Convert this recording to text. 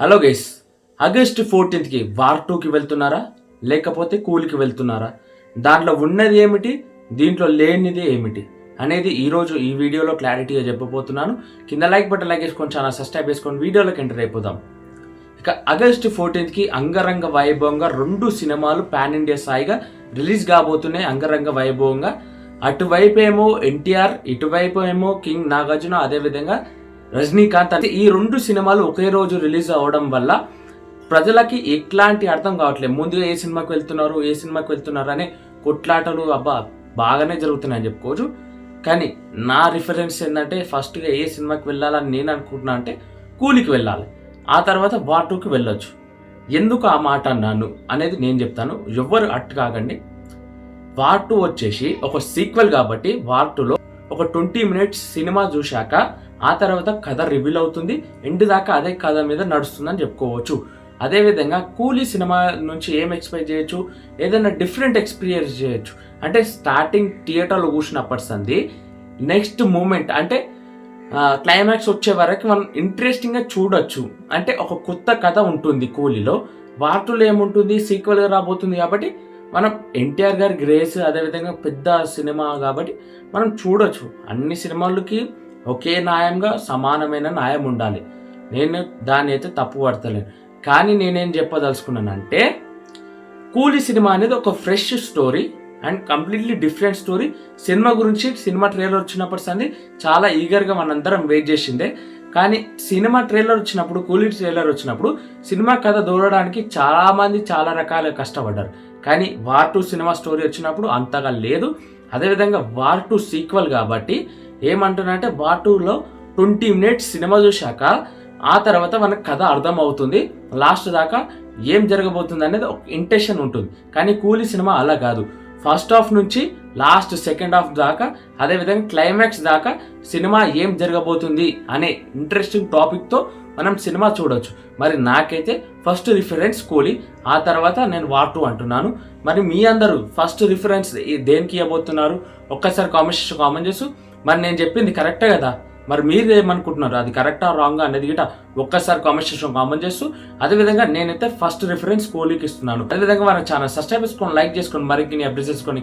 Hello guys August ఫోర్టీన్త్కి War టూకి వెళ్తున్నారా? లేకపోతే కూలికి వెళ్తున్నారా? దాంట్లో ఉన్నది ఏమిటి? దీంట్లో లేనిది ఏమిటి? అనేది ఈరోజు ఈ వీడియోలో క్లారిటీగా చెప్పబోతున్నాను. కింద లైక్ బటన్ లైక్ వేసుకొని చాలా సబ్స్క్రైబ్ చేసుకొని వీడియోలోకి ఎంటర్ అయిపోదాం. ఇక ఆగస్ట్ ఫోర్టీన్త్కి అంగరంగ వైభవంగా రెండు సినిమాలు పాన్ ఇండియా స్థాయిగా రిలీజ్ కాబోతున్నాయి. అంగరంగ వైభవంగా. అటువైపు ఏమో ఎన్టీఆర్ ఇటువైపు ఏమో కింగ్ నాగార్జున అదేవిధంగా రజనీకాంత్ అంటే ఈ రెండు సినిమాలు ఒకే రోజు రిలీజ్ అవ్వడం వల్ల ప్రజలకి ఎట్లాంటి అర్థం కావట్లేదు. ముందుగా ఏ సినిమాకి వెళ్తున్నారు ఏ సినిమాకి వెళ్తున్నారు అనే కొట్లాటలు అబ్బా బాగానే జరుగుతున్నాయని చెప్పుకోవచ్చు. కానీ నా రిఫరెన్స్ ఏంటంటే ఫస్ట్గా ఏ సినిమాకి వెళ్ళాలని నేను అనుకుంటున్నా అంటే కూలికి వెళ్ళాలి. ఆ తర్వాత వార్ టూకి వెళ్ళొచ్చు. ఎందుకు ఆ మాట అన్నాను అనేది నేను చెప్తాను. ఎవ్వరు అట్టు కాకండి. వార్ టూ వచ్చేసి ఒక సీక్వెల్ కాబట్టి వార్ టూలో ఒక ట్వంటీ మినిట్స్ సినిమా చూశాక ఆ తర్వాత కథ రివీల్ అవుతుంది. ఎండ్ దాకా అదే కథ మీద నడుస్తుందని చెప్పుకోవచ్చు. అదేవిధంగా కూలీ సినిమా నుంచి ఏం ఎక్స్పెక్ట్ చేయొచ్చు? ఏదైనా డిఫరెంట్ ఎక్స్పీరియన్స్ చేయొచ్చు. అంటే స్టార్టింగ్ థియేటర్లో కూర్చున్నప్పటి సంది నెక్స్ట్ మూమెంట్ అంటే క్లైమాక్స్ వచ్చే వరకు మనం ఇంట్రెస్టింగ్గా చూడొచ్చు. అంటే ఒక కొత్త కథ ఉంటుంది కూలీలో. వార్తలు ఏముంటుంది? సీక్వెల్గా రాబోతుంది కాబట్టి మనం ఎన్టీఆర్ గారి గ్రేస్ అదేవిధంగా పెద్ద సినిమా కాబట్టి మనం చూడొచ్చు. అన్ని సినిమాలకి ఒకే న్యాయంగా సమానమైన న్యాయం ఉండాలి. నేను దాన్ని అయితే తప్పు పడతలేను. కానీ నేనేం చెప్పదలుచుకున్నానంటే కూలీ సినిమా అనేది ఒక fresh story and completely different story cinema గురించి సినిమా ట్రైలర్ వచ్చినప్పటి సంది చాలా ఈగర్గా మనందరం వెయిట్ చేసిందే. కానీ సినిమా ట్రైలర్ వచ్చినప్పుడు కూలీ ట్రైలర్ వచ్చినప్పుడు సినిమా కథ దూరడానికి చాలామంది చాలా రకాల కష్టపడ్డారు. కానీ వార్ టూ సినిమా స్టోరీ వచ్చినప్పుడు అంతగా లేదు. అదేవిధంగా వార్ టూ సీక్వల్ కాబట్టి ఏమంటున్నానంటే వార్ టూలో ట్వంటీ మినిట్స్ సినిమా చూశాక ఆ తర్వాత మనకు కథ అర్థం అవుతుంది లాస్ట్ దాకా ఏం జరగబోతుంది అనేది ఒక ఇంటెన్షన్ ఉంటుంది. కానీ కూలీ సినిమా అలా కాదు. ఫస్ట్ హాఫ్ నుంచి లాస్ట్ సెకండ్ హాఫ్ దాకా అదేవిధంగా క్లైమాక్స్ దాకా సినిమా ఏం జరగబోతుంది అనే ఇంట్రెస్టింగ్ టాపిక్తో మనం సినిమా చూడొచ్చు. మరి నాకైతే ఫస్ట్ రిఫరెన్స్ కూలీ ఆ తర్వాత నేను వార్ టూ అంటున్నాను. మరి మీ అందరూ ఫస్ట్ రిఫరెన్స్ దేనికి ఇవ్వబోతున్నారు? ఒక్కసారి కామెంట్ కామెంట్ చేసు మరి నేను చెప్పింది కరెక్టే కదా? మరి మీరు ఏమనుకుంటున్నారు అది కరెక్టా రాంగ్ అనేది గిట ఒక్కసారి కామెంట్ సెక్షన్ కామెంట్ చేస్తూ అదేవిధంగా నేనైతే ఫస్ట్ రిఫరెన్స్ కోహ్లీకి ఇస్తున్నాను. అదేవిధంగా మన ఛానల్ సబ్స్క్రైబ్ చేసుకొని లైక్ చేసుకొని మరిన్ని అప్డేట్ చేసుకొని